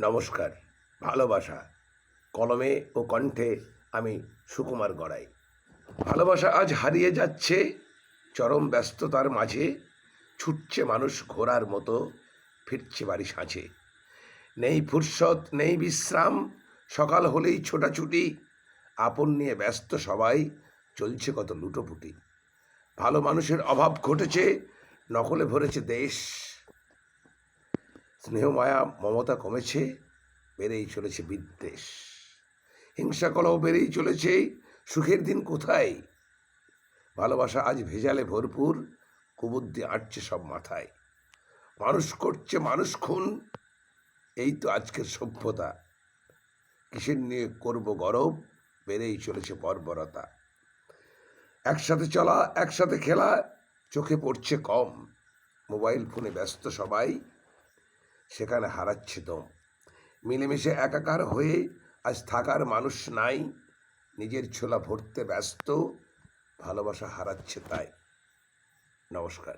নমস্কার, ভালোবাসা। কলমে ও কণ্ঠে আমি সুকুমার গড়াই। ভালোবাসা আজ হারিয়ে যাচ্ছে, চরম ব্যস্ততার মাঝে, ছুটছে মানুষ ঘোড়ার মতো, ফিরছে বাড়ি সাঁচে নেই ফুরসত, নেই বিশ্রাম, সকাল হলেই ছোটাছুটি, আপন নিয়ে ব্যস্ত সবাই, চলছে কত লুটোপুটি। ভালো মানুষের অভাব ঘটেছে, নকলে ভরেছে দেশ। স্নেহ মায়া মমতা কমেছে, বেড়েই চলেছে বিদ্বেষ। হিংসা কলহ বেড়েই চলেছে, সুখের দিন কোথায়? ভালোবাসা আজ ভেজালে ভরপুর, কুবুদ্ধি আটছে সব মাথায়। মানুষ করছে মানুষ খুন, এই তো আজকের সভ্যতা। কিসের নিয়ে করব গরব, বেড়েই চলেছে বর্বরতা। একসাথে চলা, একসাথে খেলা, চোখে পড়ছে কম। মোবাইল ফোনে ব্যস্ত সবাই সেখানে হারাচ্ছে দম। মিলেমিশে একাকার হয়ে আজ থাকার মানুষ নাই, নিজের ছোলা ভরতে ব্যস্ত, ভালোবাসা হারাচ্ছে তাই। নমস্কার।